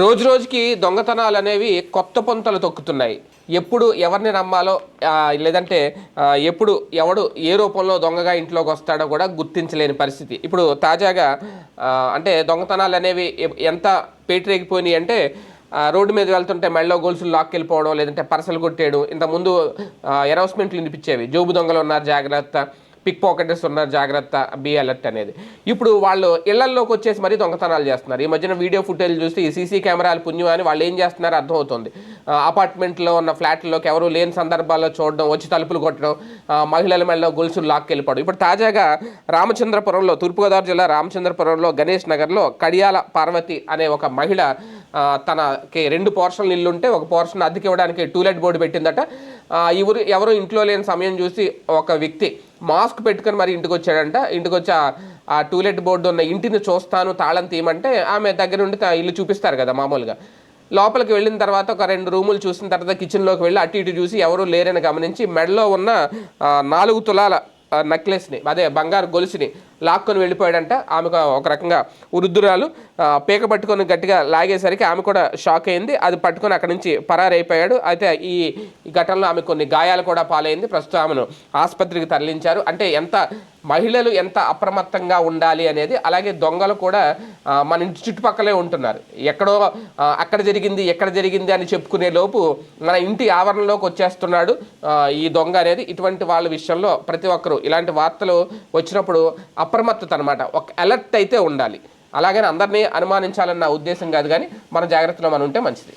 రోజు రోజుకి దొంగతనాలు అనేవి కొత్త పొంతలు తొక్కుతున్నాయి. ఎప్పుడు ఎవరిని నమ్మాలో లేదంటే ఎప్పుడు ఎవడు ఏ రూపంలో దొంగగా ఇంట్లోకి వస్తాడో కూడా గుర్తించలేని పరిస్థితి. ఇప్పుడు తాజాగా అంటే దొంగతనాలు అనేవి ఎంత పేటరేగిపోయినాయి అంటే రోడ్డు మీద వెళ్తుంటే మెళ్ళో గొలుసులు లాక్కెళ్ళిపోవడం లేదంటే పరసలు కొట్టేయడం ఇంతకుముందు ఎరౌస్మెంట్లు వినిపించేవి. జోబు దొంగలు ఉన్నారు జాగ్రత్త. పిక్ పాకెటర్స్ ఉన్నారు జాగ్రత్త బీ అలర్ట్ అనేది. ఇప్పుడు వాళ్ళు ఇళ్ళల్లోకి వచ్చేసి మరీ దొంగతనాలు చేస్తున్నారు. ఈ మధ్యన వీడియో ఫుటేజ్ చూస్తే ఈ సీసీ కెమెరాలు పుణ్యం అని వాళ్ళు ఏం చేస్తున్నారో అర్థమవుతుంది. అపార్ట్మెంట్లో ఉన్న ఫ్లాట్లోకి ఎవరు లేని సందర్భాల్లో చూడడం వచ్చి తలుపులు కొట్టడం మహిళల మెళ్ళలో గొలుసులు లాక్కెళ్ళిపోవడం. ఇప్పుడు తాజాగా రామచంద్రపురంలో తూర్పుగోదావరి జిల్లా రామచంద్రపురంలో గణేష్ నగర్లో కడియాల పార్వతి అనే ఒక మహిళ తనకి రెండు పోర్షన్లు ఇల్లు ఉంటే ఒక పోర్షన్ అద్దెకి ఇవ్వడానికి టూలెట్ బోర్డు పెట్టిందట. ఎవరు ఎవరు ఇంట్లో లేని సమయం చూసి ఒక వ్యక్తి మాస్క్ పెట్టుకొని మరి ఇంటికి వచ్చాడంట ఇంటికి వచ్చి ఆ- టూలెట్ బోర్డు ఉన్న ఇంటిని చూస్తాను తాళం తీయమంటే ఆమె దగ్గర నుండి ఇల్లు చూపిస్తారు కదా మామూలుగా. లోపలికి వెళ్ళిన తర్వాత ఒక రెండు రూములు చూసిన తర్వాత కిచెన్లోకి వెళ్ళి అటు ఇటు చూసి ఎవరూ లేరని గమనించి మెడలో ఉన్న నాలుగు తులాల నెక్లెస్ని అదే బంగారు గొలుసుని లాక్కొని వెళ్ళిపోయాడంట. ఆమెకు ఒక- రకంగా వృద్ధురాలు పీక పట్టుకొని గట్టిగా లాగేసరికి ఆమె కూడా షాక్ అయింది. అది పట్టుకొని అక్కడి నుంచి పరారైపోయాడు. అయితే ఈ ఘటనలో ఆమె కొన్ని గాయాలు కూడా పాలైంది. ప్రస్తుతం ఆమెను ఆసుపత్రికి తరలించారు. అంటే ఎంత మహిళలు ఎంత అప్రమత్తంగా ఉండాలి అనేది అలాగే దొంగలు కూడా మన ఇంటి చుట్టుపక్కలే ఉంటున్నారు. ఎక్కడో అక్కడ జరిగింది ఎక్కడ జరిగింది అని చెప్పుకునే లోపు మన ఇంటి ఆవరణలోకి వచ్చేస్తున్నాడు ఈ దొంగ అనేది. ఇటువంటి వాళ్ళ విషయంలో ప్రతి ఒక్కరూ ఇలాంటి వార్తలు వచ్చినప్పుడు అప్రమత్తత అనమాట ఒక అలర్ట్ అయితే ఉండాలి. అలాగని అందరినీ అనుమానించాలన్న ఉద్దేశం కాదు కానీ మన జాగ్రత్తలో మనం ఉంటే మంచిది.